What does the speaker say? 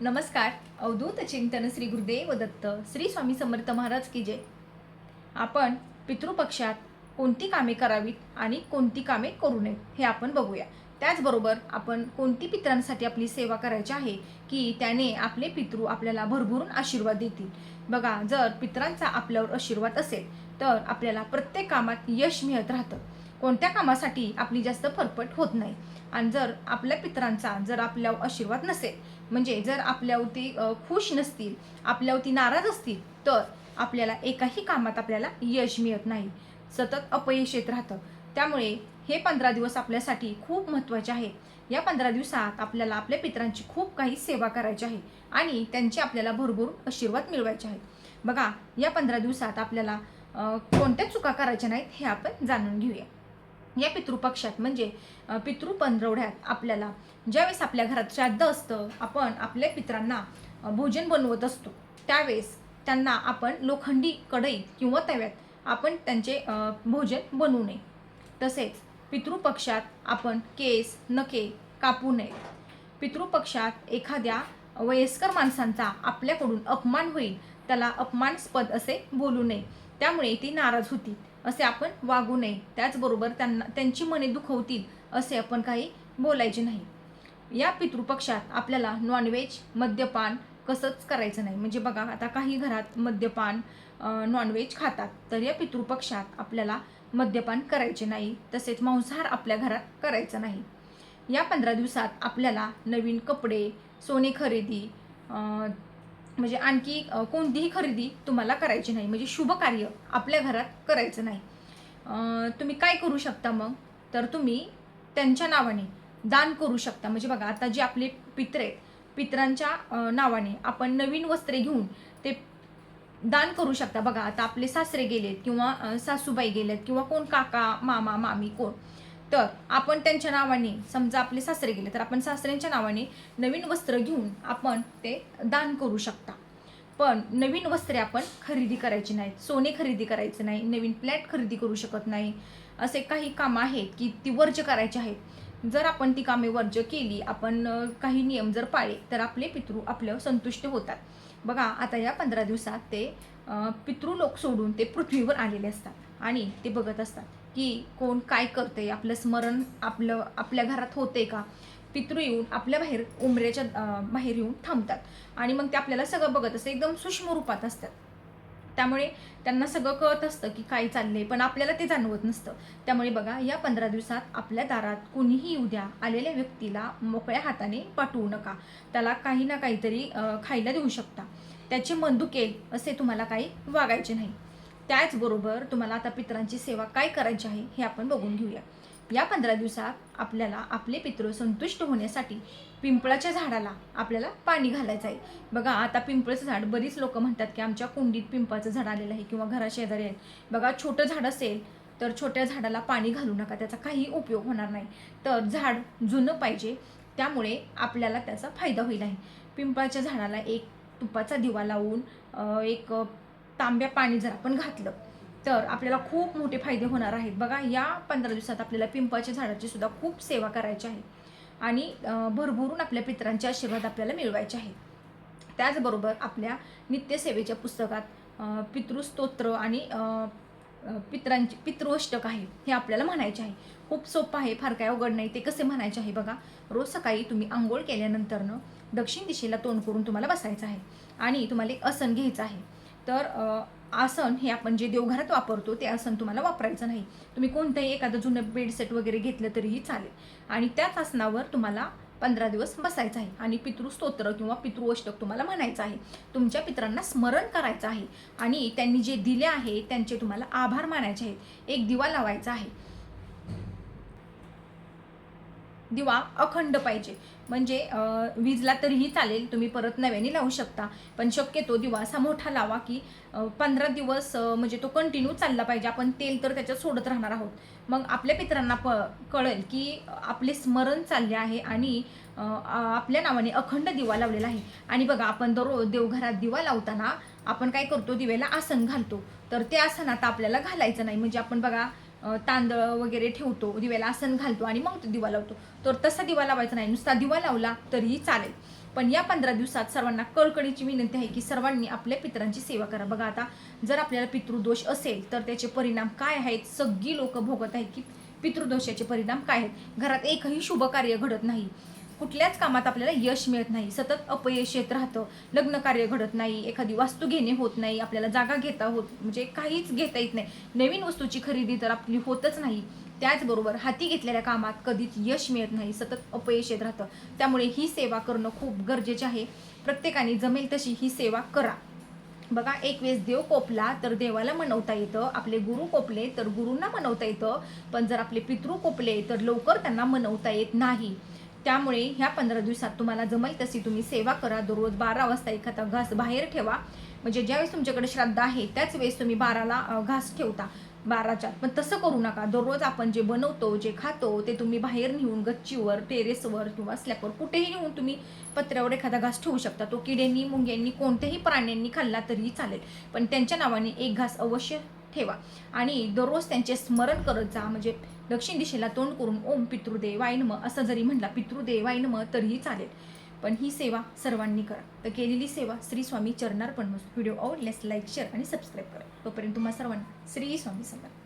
नमस्कार. अवधूत चिंतन श्री गुरुदेव दत्त श्री स्वामी समर्थ महाराज की जय. आपण पितृपक्षात कोणती कामे करावीत आणि कोणती कामे करू नयेत हे आपण बघूया. त्याचबरोबर आपण कोणती पित्रांसाठी आपली सेवा करायची आहे की त्याने आपले पितृ आपल्याला भरभरून आशीर्वाद देतील? बघा जर पितरांचा आपल्यावर आशीर्वाद असेल तर आपल्याला प्रत्येक कामात यश मिळत राहतं. कोणत्या कामासाठी आपली जास्त फरफट होत नाही. आणि जर आपल्या पित्रांचा जर आपल्यावर आशीर्वाद नसेल म्हणजे जर आपल्यावरती खुश नसतील आपल्यावरती नाराज असतील तर आपल्याला एकाही कामात आपल्याला यश मिळत नाही. सतत अपयश येत राहतं. त्यामुळे हे पंधरा दिवस आपल्यासाठी खूप महत्त्वाचे आहेत या पंधरा दिवसात आपल्याला आपल्या पित्रांची खूप काही सेवा करायची आहे आणि त्यांचे आपल्याला भरभरून आशीर्वाद मिळवायचे आहेत. बघा या पंधरा दिवसात आपल्याला कोणत्या चुका करायच्या नाहीत हे आपण जाणून घेऊया. या पितृपक्षात म्हणजे पितृ पंधरवड्यात आपल्याला ज्यावेळेस आपल्या घरात श्राद्ध असतं आपण आपल्या पितरांना भोजन बनवत असतो. त्यावेळेस त्यांना आपण लोखंडी कढई किंवा तव्यात आपण त्यांचे भोजन बनवू नये. तसेच पितृपक्षात आपण केस नखे कापू नये. पितृपक्षात एखाद्या वयस्कर माणसांचा आपल्याकडून अपमान होईल त्याला अपमानस्पद असे बोलू नये. त्यामुळे ती नाराज होती. असे आपण वागू नये. त्याचबरोबर त्यांना त्यांची मने दुखवतील असे आपण काही बोलायचे नाही. या पितृपक्षात आपल्याला नॉनव्हेज मद्यपान कसंच करायचं नाही. म्हणजे बघा आता काही घरात मद्यपान नॉनव्हेज खातात. तर या पितृपक्षात आपल्याला मद्यपान करायचे नाही. तसेच मांसाहार आपल्या घरात करायचं नाही. या पंधरा दिवसात आपल्याला नवीन कपडे सोने खरेदी म्हणजे आणखी कोणतीही खरेदी तुम्हाला करायची नाही. म्हणजे शुभ कार्य आपल्या घरात करायचं नाही. तुम्ही काय करू शकता मग? तर तुम्ही त्यांच्या नावाने दान करू शकता. म्हणजे बघा आता जे आपले पित्र आहेत पित्रांच्या नावाने आपण नवीन वस्त्रे घेऊन ते दान करू शकता. बघा आता आपले सासरे गेलेत किंवा सासूबाई गेलेत किंवा कोण काका मामा मामी कोण. तर आपण त्यांच्या नावाने समजा आपले सासरे गेले तर आपण सासऱ्यांच्या नावाने नवीन वस्त्र घेऊन आपण ते दान करू शकता. पण नवीन वस्त्रे आपण खरेदी करायची नाहीत सोने खरेदी करायचे नाही नवीन फ्लॅट खरेदी करू शकत नाही असे काही कामं आहेत की ती वर्ज्य करायची आहेत. जर आपण ती कामे वर्ज केली आपण काही नियम जर पाळले तर आपले पितृ आपल्यावर संतुष्ट होतात. बघा आता या पंधरा दिवसात ते पितृ पितृलोक सोडून ते पृथ्वीवर आलेले असतात. आणि ते बघत असतात की कोण काय करते आपलं स्मरण आपलं आपल्या घरात होते का? पितृ येऊन आपल्या बाहेर उमऱ्याच्या बाहेर येऊन थांबतात. आणि मग ते आपल्याला सगळं बघत असतं. एकदम सूक्ष्म रूपात असतात. त्यामुळे त्यांना सगळं कळत असतं की काय चाललंय पण आपल्याला ते जाणवत नसतं. त्यामुळे बघा या पंधरा दिवसात आपल्या दारात कुणीही उद्या आलेल्या व्यक्तीला मोकळ्या हाताने पाठवू नका. त्याला काही ना काहीतरी खायला देऊ शकता. त्याचे मन दुखेल असे तुम्हाला काही वागायचे नाही. त्याचबरोबर तुम्हाला आता पितरांची सेवा काय करायची आहे हे आपण बघून घेऊया. या पंधरा दिवसात आपल्याला आपले पितृ संतुष्ट होण्यासाठी पिंपळाच्या झाडाला आपल्याला पाणी घालायचं आहे. बघा आता पिंपळाचं झाड बरीच लोक म्हणतात की आमच्या कुंडीत पिंपळाचं झाड आलेलं आहे किंवा घराशेजारी आहे बघा छोटं झाड असेल तर छोट्या झाडाला पाणी घालू नका त्याचा काही उपयोग होणार नाही. तर झाड जुनं पाहिजे त्यामुळे आपल्याला त्याचा फायदा होईल आहे. पिंपळाच्या झाडाला एक तुपाचा दिवा लावून एक तांब्या पाणी जर आपण घातलं तर आपल्याला खूप मोठे फायदे होणार आहेत. बघा या पंधरा दिवसात आपल्याला पिंपळाच्या झाडाची सुद्धा खूप सेवा करायची आहे. आणि भरभरून आपल्या पित्रांचे आशीर्वाद आपल्याला मिळवायचे आहेत. त्याचबरोबर आपल्या नित्यसेवेच्या पुस्तकात पितृस्तोत्र आणि पित्रांची पितृष्टक आहे हे आपल्याला म्हणायचे आहे. खूप सोपं आहे फार काय अवघड नाही ते कसे म्हणायचे आहे बघा. रोज सकाळी तुम्ही आंघोळ केल्यानंतरनं दक्षिण दिशेला तोंड करून तुम्हाला बसायचं आहे. आणि तुम्हाला एक आसन घ्यायचं आहे. तर आसन हे आपण जे देवघरात वापरतो ते आसन तुम्हाला वापरायचं नाही. तुम्ही कोणतंही एखादं जुनं बेडसेट वगैरे घेतलं तरीही चालेल. आणि त्याच आसनावर तुम्हाला पंधरा दिवस बसायचं आहे. आणि पितृस्तोत्र किंवा पितृअष्टक तुम्हाला म्हणायचं आहे. तुमच्या पितरांना स्मरण करायचं आहे. आणि त्यांनी जे दिले आहे त्यांचे तुम्हाला आभार मानायचे आहेत. एक दिवा लावायचा आहे. दिवा अखंड पाहिजे. म्हणजे वीजला तरीही चालेल तुम्ही परत नव्याने लावू शकता. पण शक्यतो दिवा असा मोठा लावा की पंधरा दिवस म्हणजे तो कंटिन्यू चालला पाहिजे. आपण तेल तर त्याच्यात सोडत राहणार आहोत. मग आपल्या पित्रांना प कळेल की आपले स्मरण चालले आहे आणि आपल्या नावाने अखंड दिवा लावलेला आहे. आणि बघा आपण दररोज देवघरात दिवा लावताना आपण काय करतो? दिव्याला आसन घालतो. तर ते आसन आता आपल्याला घालायचं नाही. म्हणजे आपण बघा तांदळ वगैरे ठेवतो दिव्याला आसन घालतो आणि मग तो दिवा लावतो. तर तसा दिवा लावायचा नाही नुसता दिवा लावला तरीही चालेल. पण या पंधरा दिवसात सर्वांना कळकळीची विनंती आहे की सर्वांनी आपल्या पितरांची सेवा करा. बघा आता जर आपल्याला पितृदोष असेल तर त्याचे परिणाम काय आहेत? सगळी लोक भोगत आहेत की पितृदोषाचे परिणाम काय आहेत? घरात एकही शुभ कार्य घडत नाही. कुठल्याच कामात आपल्याला यश मिळत नाही. सतत अपयश येत राहतं. लग्न कार्य घडत नाही. एखादी वास्तू घेणे होत नाही. आपल्याला जागा घेता होत म्हणजे काहीच घेता येत नाही. नवीन वस्तूची खरेदी तर आपली होतच नाही. त्याचबरोबर हाती घेतलेल्या कामात कधीच यश मिळत नाही. सतत अपयश येत राहतं. त्यामुळे ही सेवा करणं खूप गरजेचे आहे. प्रत्येकाने जमेल तशी ही सेवा करा. बघा एक वेळेस देव कोपला तर देवाला मनवता येतं. आपले गुरु कोपले तर गुरूंना मनवता येतं. पण जर आपले पितृ कोपले तर लवकर त्यांना मनवता येत नाही. त्यामुळे ह्या पंधरा दिवसात तुम्हाला जमेल तशी तुम्ही सेवा करा. दररोज बारा वाजता एखादा घास बाहेर ठेवा. म्हणजे ज्यावेळेस तुमच्याकडे श्राद्ध आहे त्याच वेळेस तुम्ही बाराला घास ठेवता. बाराच्या पण तसं करू नका. दररोज आपण जे बनवतो जे खातो ते तुम्ही बाहेर नेऊन गच्चीवर टेरेसवर किंवा स्लॅपवर कुठेही नेऊन तुम्ही पत्र्यावर एखादा घास ठेवू शकता. तो किड्यांनी मुंग्यांनी कोणत्याही प्राण्यांनी खाल्ला तरीही चालेल. पण त्यांच्या नावाने एक घास अवश्य ठेवा. आणि दररोज त्यांचे स्मरण करत जा. म्हणजे दक्षिण दिशेला तोंड करून ओम पितृदेवाय नम. असं जरी म्हटला पितृदेवाय नम तरीही चालेल. पण ही सेवा सर्वांनी करा. तर केलेली सेवा श्री स्वामी चरणार पण व्हिडिओ आवडल्यास लाईक शेअर आणि सबस्क्राईब करा. तोपर्यंत तुम्हा सर्वांना श्री स्वामी समर्थ